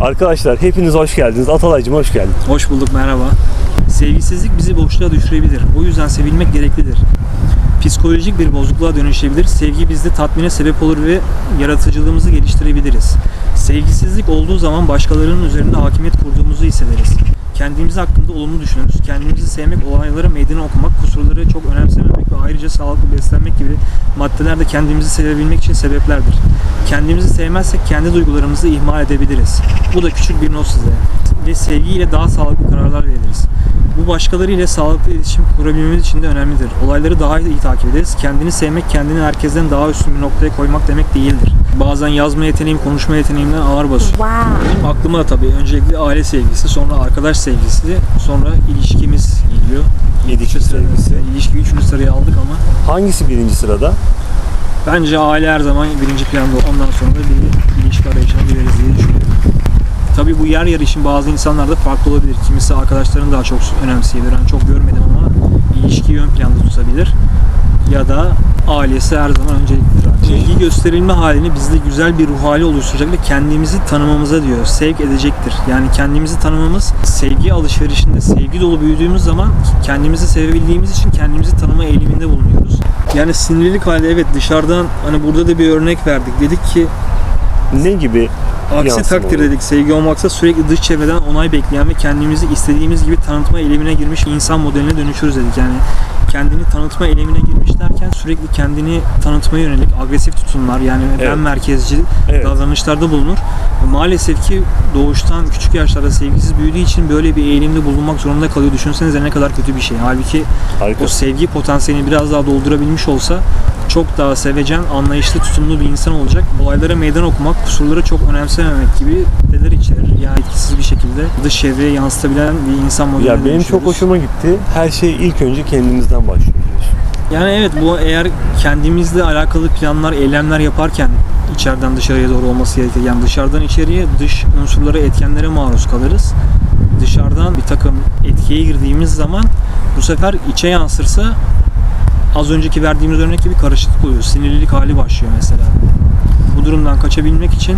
Arkadaşlar hepiniz hoş geldiniz. Atalaycım hoş geldin. Hoş bulduk merhaba. Sevgisizlik bizi boşluğa düşürebilir. O yüzden sevilmek gereklidir. Psikolojik bir bozukluğa dönüşebilir. Sevgi bizde tatmine sebep olur ve yaratıcılığımızı geliştirebiliriz. Sevgisizlik olduğu zaman başkalarının üzerinde hakimiyet kurduğumuzu hissederiz. Kendimiz hakkında olumlu düşünürüz. Kendimizi sevmek, olaylara meydan okumak, kusurları çok önemsememek ve ayrıca sağlıklı beslenmek gibi maddeler de kendimizi sevebilmek için sebeplerdir. Kendimizi sevmezsek kendi duygularımızı ihmal edebiliriz. Bu da küçük bir not size. Ve sevgiyle daha sağlıklı kararlar veririz. Bu başkaları ile sağlıklı iletişim kurabilmemiz için de önemlidir. Olayları daha iyi takip ederiz. Kendini sevmek, kendini herkesten daha üstün bir noktaya koymak demek değildir. Bazen yazma yeteneğim, konuşma yeteneğimden ağır basıyor. Wow. Benim aklıma tabii öncelikle aile sevgisi, sonra arkadaş sevgisi, sonra ilişkimiz geliyor. İlişki sevgisi. İlişki üçüncü sıraya aldık ama Hangisi birinci sırada? bence aile her zaman birinci planda. Ondan sonra da bir ilişki arayışına gireriz diye düşünüyorum. Tabii bu yer yer için bazı insanlarda farklı olabilir. Kimisi arkadaşlarını daha çok önemseyebilir. Ben çok görmedim ama ilişkiyi ön planda tutabilir. Ya da ailesi her zaman önceliklidir. Sevgi gösterilme halini bizde güzel bir ruh hali oluşturacak ve kendimizi tanımamıza diyor. Sevk edecektir. Yani kendimizi tanımamız sevgi alışverişinde sevgi dolu büyüdüğümüz zaman kendimizi sevebildiğimiz için kendimizi tanıma eğiliminde bulunuyoruz. Yani sinirlilik hali evet dışarıdan hani burada da bir örnek verdik. Dedik ki Ne gibi? Aksi takdir dedik sevgi olmaksa sürekli dış çevreden onay bekleyen ve kendimizi istediğimiz gibi tanıtma eğilimine girmiş insan modeline dönüşürüz dedik. Yani kendini tanıtma eğilimine girmiş derken sürekli kendini tanıtmaya yönelik agresif tutumlar yani Evet. ben merkezci Evet. davranışlarda bulunur. Maalesef ki doğuştan küçük yaşlarda sevgisiz büyüdüğü için böyle bir eğilimde bulunmak zorunda kalıyor. Düşünsenize ne kadar kötü bir şey. Halbuki Harika. o sevgi potansiyelini biraz daha doldurabilmiş olsa çok daha sevecen, anlayışlı, tutumlu bir insan olacak. Olaylara meydan okumak, kusurları çok önemsememek gibi neler içerir. Yani etkisiz bir şekilde dış çevreye yansıtabilen bir insan modeline Ya benim çok hoşuma gitti. Her şey ilk önce kendimizden başlıyor. Yani evet bu eğer kendimizle alakalı planlar, eylemler yaparken içeriden dışarıya doğru olması gerekir. Yani dışarıdan içeriye dış unsurlara, etkenlere maruz kalırız. Dışarıdan bir takım etkiye girdiğimiz zaman bu sefer içe yansırsa az önceki verdiğimiz örnek gibi karışıklık oluyor. Sinirlilik hali başlıyor mesela. Bu durumdan kaçabilmek için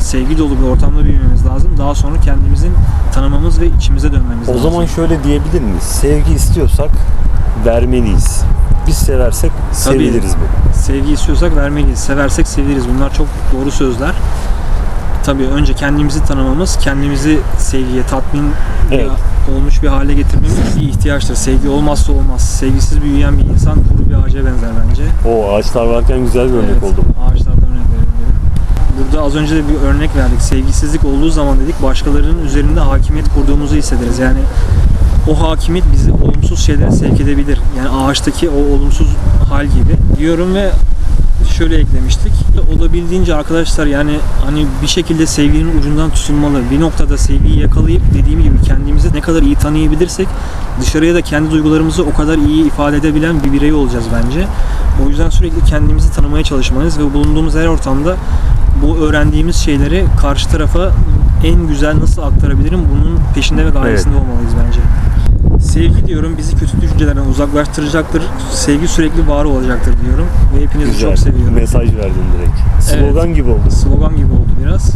sevgi dolu bir ortamda büyümemiz lazım. Daha sonra kendimizin tanımamız ve içimize dönmemiz O lazım. zaman şöyle diyebilir miyiz? Sevgi istiyorsak vermeliyiz. Biz seversek seviliriz mi? Sevgi istiyorsak vermeliyiz. Seversek seviliriz. Bunlar çok doğru sözler. Tabii önce kendimizi tanımamız, kendimizi sevgiye, tatmin Evet. Olmuş bir hale getirmemiz bir ihtiyaçtır. Sevgi olmazsa olmaz. Sevgisiz büyüyen bir insan kuru bir ağaca benzer bence. O ağaçlar varken güzel bir örnek Evet, oldu. Ağaçlardan örnek verelim. Burada az önce de bir örnek verdik. Sevgisizlik olduğu zaman dedik başkalarının üzerinde hakimiyet kurduğumuzu hissederiz. Yani o hakimiyet bizi olumsuz şeylere sevk edebilir. Yani ağaçtaki o olumsuz hal gibi diyorum ve şöyle eklemiştik. Olabildiğince arkadaşlar yani hani bir şekilde sevginin ucundan tutulmalı. Bir noktada sevgiyi yakalayıp dediğim gibi kendimizi ne kadar iyi tanıyabilirsek dışarıya da kendi duygularımızı o kadar iyi ifade edebilen bir birey olacağız bence. O yüzden sürekli kendimizi tanımaya çalışmalıyız ve bulunduğumuz her ortamda bu öğrendiğimiz şeyleri karşı tarafa en güzel nasıl aktarabilirim bunun peşinde ve gayesinde olmalıyız bence. Sevgi diyorum bizi kötü düşüncelerden uzaklaştıracaktır. Sevgi sürekli var olacaktır diyorum ve hepinizi Güzel. çok seviyorum. Mesaj verdin direkt. Slogan gibi oldu. Slogan gibi oldu biraz.